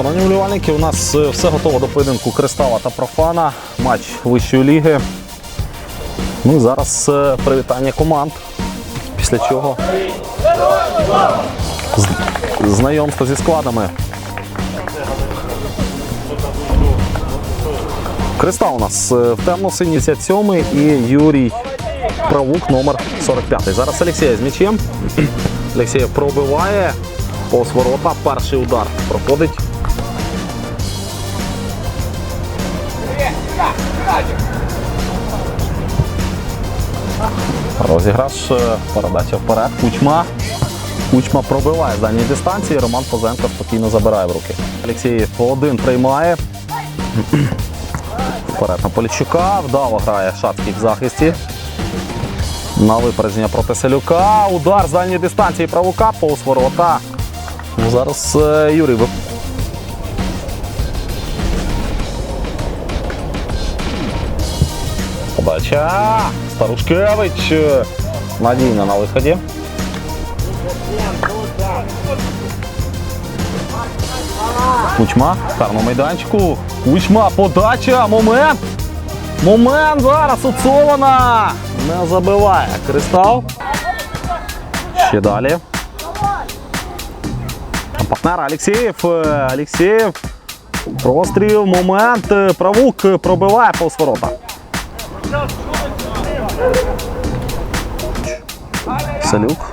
Шановні вболівальники, у нас е, все готово до поєдинку Кристала та Профана. Матч вищої ліги. Ну і зараз е, привітання команд. Після чого знайомство зі складами. Кристал у нас е, в темно-синій 57 і Юрій Правук номер 45. Зараз Олексій з м'ячем. Олексій пробиває повз ворота. Перший удар проходить. Розіграш, е, передача вперед. Кучма. Кучма пробиває з дистанції. Роман Позенко спокійно забирає в руки. Олексій один приймає. Вперед на Поліщука. Вдало грає Шацький в захисті. На випередження проти Селюка. Удар з дальньої дистанції правука повз ворота. Зараз е, Юрій Подача. Старушкевич. е, Надійно на виході. Кучма. в майданчику. Кучма. Подача. Момент. Момент зараз Уцована. Не забиває. Кристал. Ще далі. Партнер Алексєєв. Е, Алексєєв. Простріл. Момент. Е, Правук пробиває повз ворота. Селюк.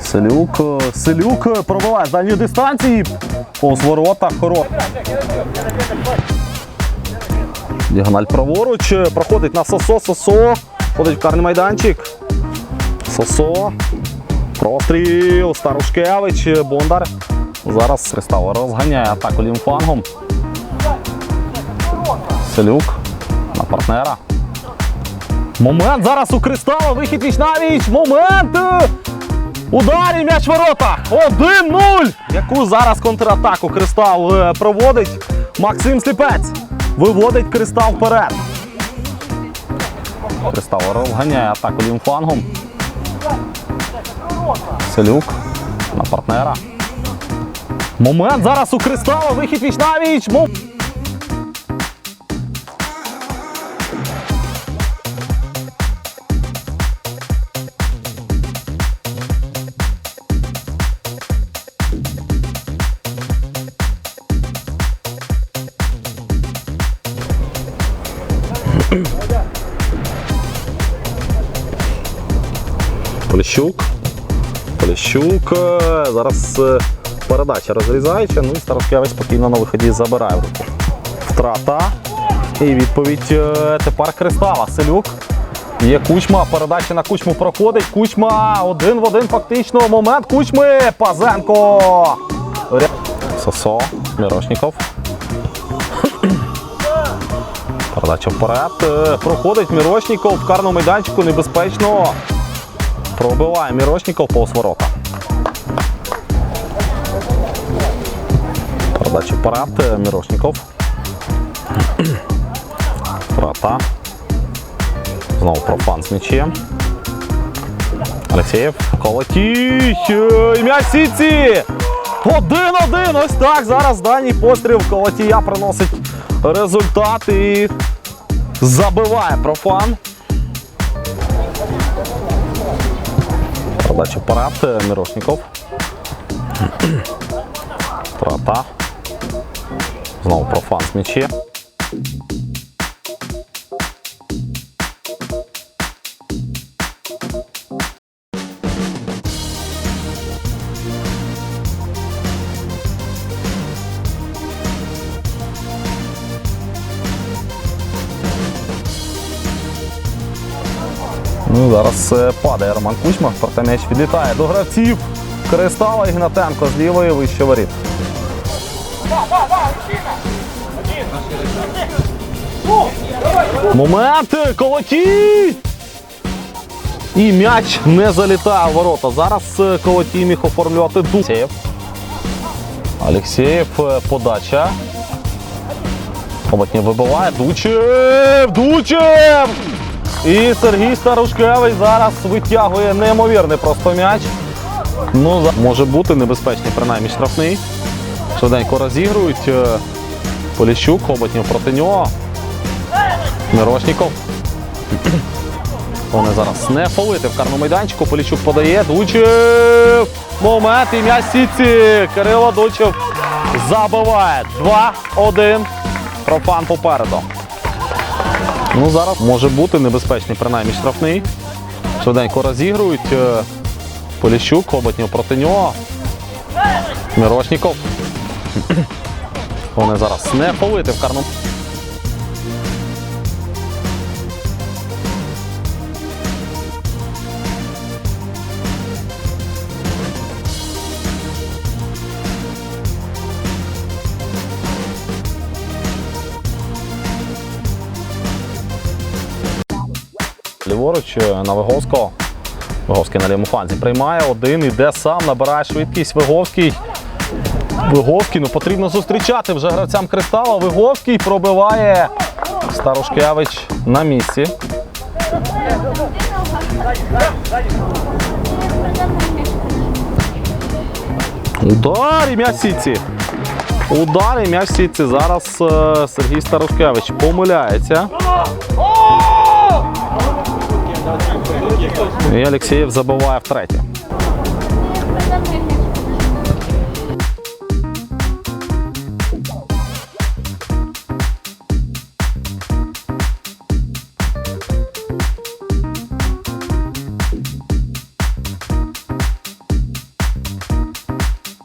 Селюк. Селюк пробиває з дистанції. Повз ворота. Хоро. Діагональ праворуч. Проходить на Сосо. Сосо. Ходить в карний майданчик. Сосо. Простріл. Старушкевич. Бондар. Зараз Кристал розганяє атаку лімфангом. Селюк. На партнера. Момент зараз у Кристала. Вихід віч на віч. Момент. е, Удар і м'яч ворота. 1-0. Яку зараз контратаку Кристал е, проводить. Максим Сліпець. Виводить Кристал вперед. Кристал розганяє атаку лімфангом. Селюк на партнера. Момент зараз у Кристала. Вихід віч на віч. Поліщук. Поліщук. е, Зараз е, передача розрізаюча. Ну і Староскевич спокійно на виході забирає руку. Втрата. І відповідь е, тепер Кристала. Селюк. Є кучма. Передача на кучму проходить. Кучма один в один фактично. Момент кучми. Пазенко. Сосо. Мірошніков. Передача вперед. Проходить Мірошніков в карному майданчику небезпечно. Пробиває Мірошніков повз ворота. Передача е, Мірошніков. Втрата. Знову профан з м'ячем. Алексєєв. Колотій. М'яч сітці. Один-один. Ось так. Зараз дальній постріл Колотія приносить результат і забиває профан. Передача парад, Мирошников. Мірошніков. Втрата. Знову профан з м'ячем. Ну, зараз е, падає Роман Кучма, проте м'яч відлітає до гравців. Кристала Ігнатенко з лівої вище воріт. Момент! Колотій! І м'яч не залітає в ворота. Зараз е, Колотій міг оформлювати Дусєєв. Алексєєв е, подача. Хоботнє вибиває. Дучев! Дучев! І Сергій Старушкевич зараз витягує неймовірний просто м'яч. Ну, може бути небезпечний, принаймні штрафний. Швиденько розігрують. Е, Поліщук, Хоботнів проти нього. Мирошніков. Вони зараз не фолити в карному майданчику. Поліщук подає. Дучев. Момент і м'яч сітці. Кирило Дучев забиває. 2-1. Профан попереду. Ну, зараз може бути небезпечний, принаймні штрафний. Швиденько розігрують. Е, Поліщук, Хоботнів проти нього. Мирошніков. Вони зараз не повити в карному. Ліворуч е, на Виговського. Виговський на лівому фланзі приймає один, іде сам, набирає швидкість. Виговський. Виговський, ну потрібно зустрічати вже гравцям кристала. Виговський пробиває Старушкевич на місці. Удар і м'яч в сітці. Удар і м'яч сітці. Зараз е, Сергій Старушкевич помиляється. І Олексєєв забиває втретє.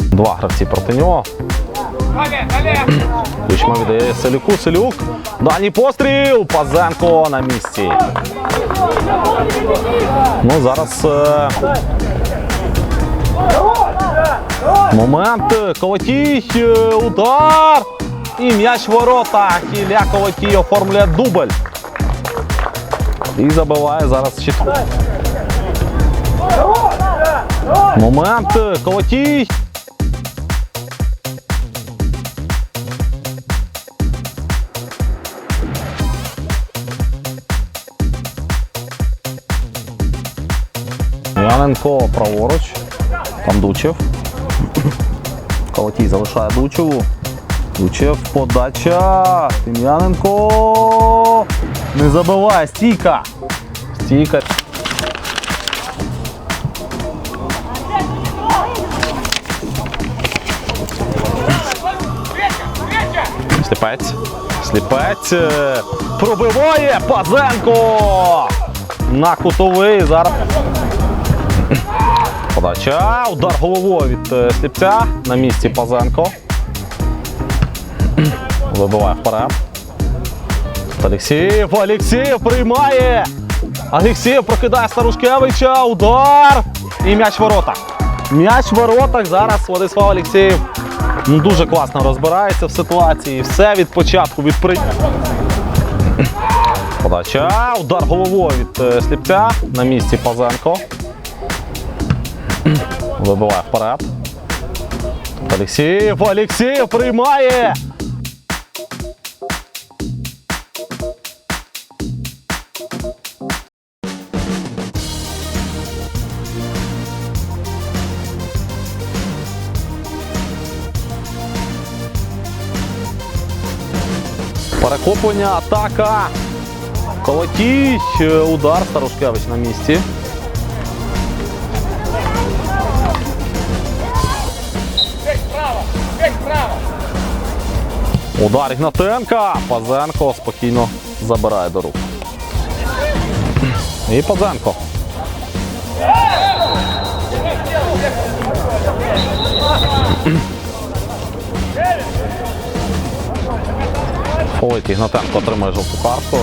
Два гравці проти нього. Кучма віддає Селюку. Селюк. Дальній постріл. Пазенко на місці. Ну, зараз. е, Момент. Колотій. е, Удар. І м'яч в ворота. Ілля Колотій оформлює дубль. І забиває зараз четвертий. Момент. Колотій. Яненко праворуч. Там Дучев. Колотій залишає Дучеву. Дучев подача. Тим'яненко. Не забиває. Стійка. Стійка. Сліпець. Сліпець. Пробиває Пазенко. На кутовий. Зараз. Подача. Удар головою від е, сліпця. На місці Пазенко. Вибиває вперед. Олексієв. Олексієв приймає. Олексієв прокидає Старушкевича. Удар. І м'яч в воротах. М'яч в воротах. Зараз Владислав Олексієв ну, дуже класно розбирається в ситуації. Все від початку від. Подача. Удар головою від е, сліпця. На місці Пазенко. Вибиває вперед. Олексієв. Олексієв приймає. Перехоплення, атака. Колотій. Е, Удар. Старушкевич на місці. Удар Ігнатенка. Пазенко спокійно забирає до рук. І Пазенко. Ой, Ігнатенко отримує жовту картку.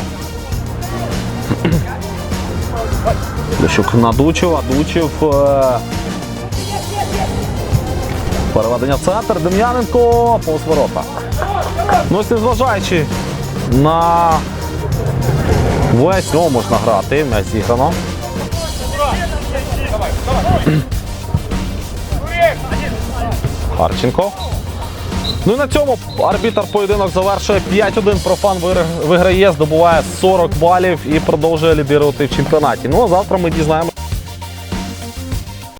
Лещук на Дучева. Дучев. е, Переведення центр. Дем'яненко повз ворота. Ну, незважаючи на весь нього можна грати, м'яч зіграно. Харченко. Ну і на цьому арбітр поєдинок завершує 5-1. Профан виграє, здобуває 40 балів і продовжує лідирувати в чемпіонаті. Ну а завтра ми дізнаємося.